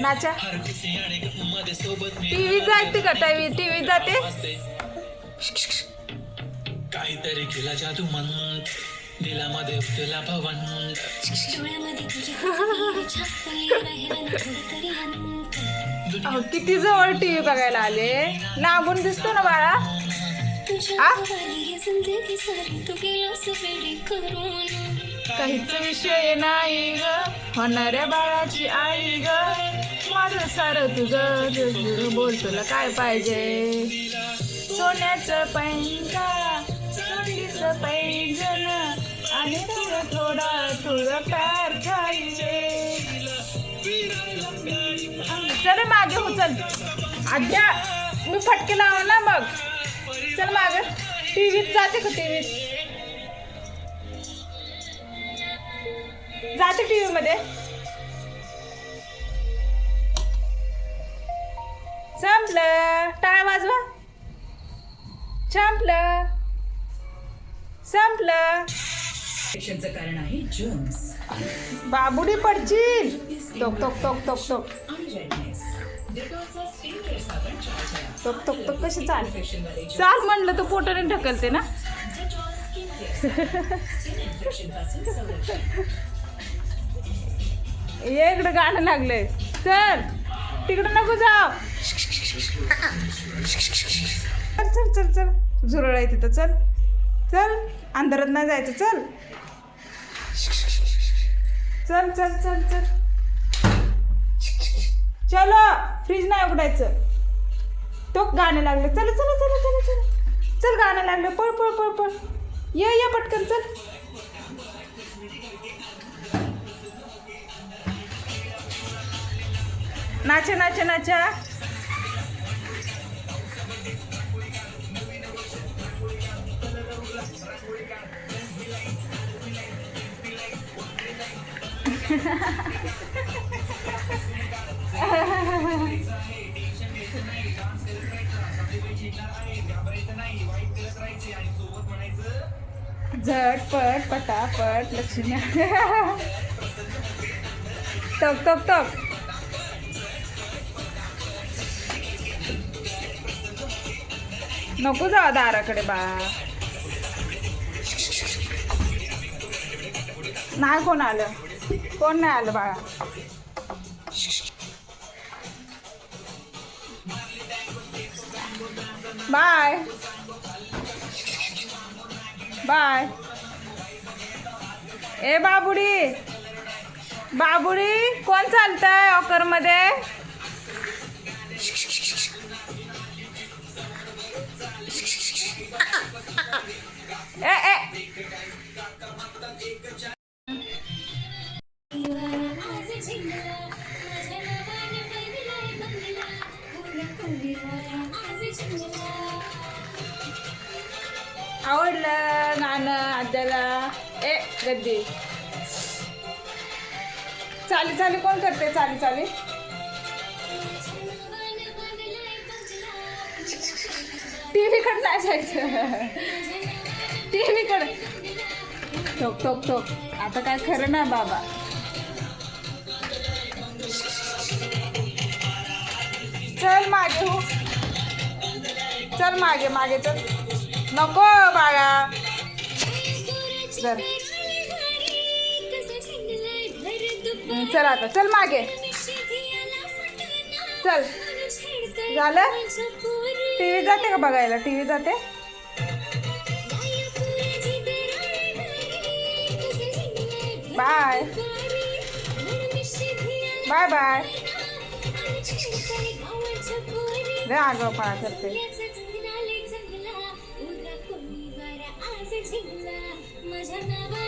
नाचा. टीव्ही जाते का टीव्ही टीव्ही जाते? काहीतरी केला जादू मन. दिलामध्ये तुला भवन. अहो, किती जवळ टीव्ही बघायला आले? लांबून दिसतो ना बाळा. तुझ्या आ? काहीच विषय नाही ग. होणाऱ्या बाळाची आई ग. माझं सारं तुझं बोल तुला काय पाहिजे? सोन्याचं पैंगा सोनीचं पैंजन आणि थोडं थोडा तुझं प्यार खायचे चल मागे हो चल. आद्या मी फटके लावा ना मग. चल मागे. टीव्हीत जाते का टीव्हीत? जाते टीव्ही मध्ये. संपलं. टाळ वाजवा. संपलं. संपलं. कारण आहे जर्म्स बाबुडी पडशील टोक टोक टोक टोक टोक. टोक टोक टोक कशी चाल? चाल म्हणलं तर पोटाने ढकलते ना. ये इकडं गाणं लागलंय. चल तिकडं नको जाव चल चल चल चल. झुरळ आहे तिथं चल. चल अंधारात नाही जायचं चल. चल चल चल चल. चलो फ्रीज नाही उघडायचं. तो गाणं लागलं. चल चल चल चल चल. चल गाणं लागलं. पळ पळ पळ पळ. ये ये पटकन चल. नाचा नाचा नाचा. झटपट पटापट लक्ष्मी. टक टक टक. नको जा दाराकडे बा. नाही कोण आलं? कोण नाही आलं बाळा? बाय. बाय. ए बाबुडी. बाबुडी कोण चालतंय ऑकरमध्ये? आवडलं गाणं आद्याला. ए गद्दी. चाली चाली कोण करते चाली चाली? टी व्हीकडे नाही जायचं. टी व्हीकडे ठोक ठोक ठोक. आता काय खरं ना बाबा. मागे हो चल मागे मागे चल. नको बाळा. चल. चल आता चल मागे. चल. झालं? टी व्ही जाते का बघायला? टी व्ही जाते? बाय. Bye bye. लय आगावपणा करते माझ्या